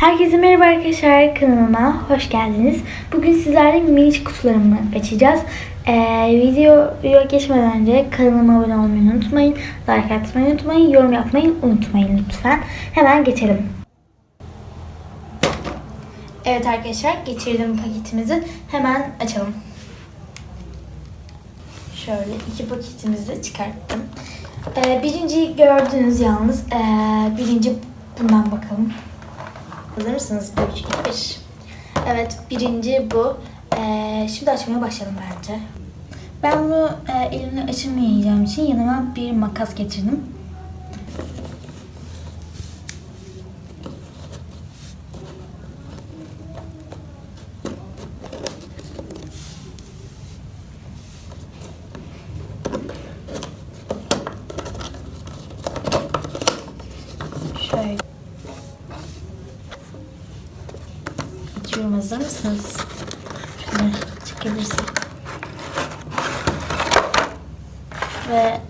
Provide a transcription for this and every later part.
Herkese merhaba arkadaşlar kanalıma hoş geldiniz. Bugün sizlerle minicik kutularımı açacağız. Ee, videoya geçmeden önce kanalıma abone olmayı unutmayın. Like atmayı unutmayın. Yorum yapmayı unutmayın lütfen. Hemen geçelim. Evet arkadaşlar getirdim paketimizi. Hemen açalım. Şöyle iki paketimizi çıkarttım. Ee, birinciyi gördünüz yalnız. Ee, birinci bundan bakalım. Hazır mısınız? 3, 2, 1. Evet birinci bu. Ee, şimdi açmaya başlayalım bence. Ben bunu e, elimle açamayacağım için yanıma bir makas getirdim. Şöyle. Açıyorum hazır mısınız? Şöyle çekebilirsin. Ve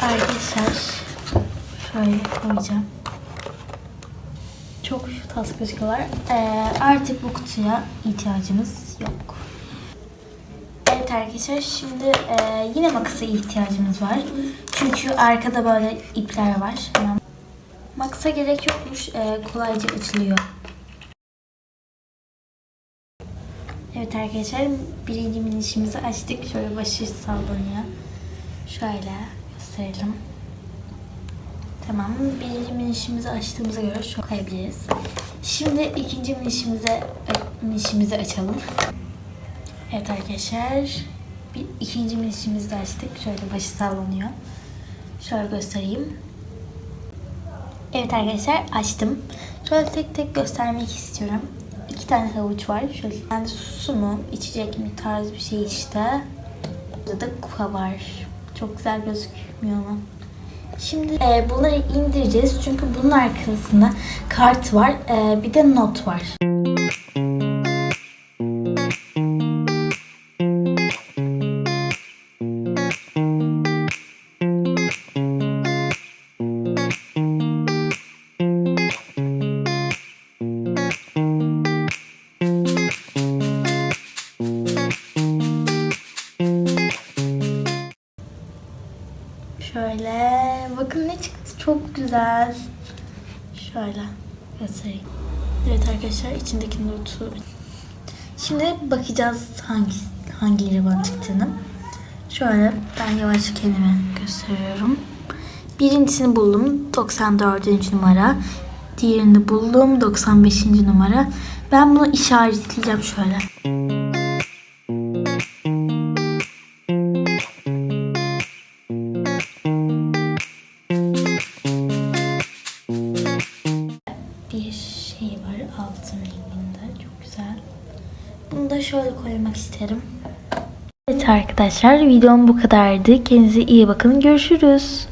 arkadaşlar şöyle koyacağım. Çok tatlı gözüküyorlar. Ee, artık bu kutuya ihtiyacımız yok. Evet arkadaşlar şimdi e, yine makasa ihtiyacımız var. Çünkü arkada böyle ipler var. Maksa gerek yokmuş. Ee, kolayca açılıyor. Evet arkadaşlar birinci minişimizi açtık. Şöyle başı sallanıyor. Şöyle gösterelim. Tamam. Birinci minişimizi açtığımıza göre şu koyabiliriz. Şimdi ikinci minişimize minişimizi açalım. Evet arkadaşlar. Bir, ikinci minişimizi de açtık. Şöyle başı sallanıyor. Şöyle göstereyim. Evet arkadaşlar açtım. Şöyle tek tek göstermek istiyorum. İki tane havuç var. Şöyle yani su mu, içecek mi tarz bir şey işte. Burada da kupa var. Çok güzel gözükmüyor ama. Şimdi e, bunları indireceğiz çünkü bunun arkasında kart var. E, bir de not var. Şöyle bakın ne çıktı çok güzel. Şöyle göstereyim. Evet arkadaşlar içindeki notu. Şimdi bakacağız hangi hangileri bana çıktığını. Şöyle ben yavaş kendime gösteriyorum. Birincisini buldum 94. numara. Diğerini buldum 95. numara. Ben bunu işaretleyeceğim şöyle. Altın renginde. Çok güzel. Bunu da şöyle koymak isterim. Evet arkadaşlar videom bu kadardı. Kendinize iyi bakın. Görüşürüz.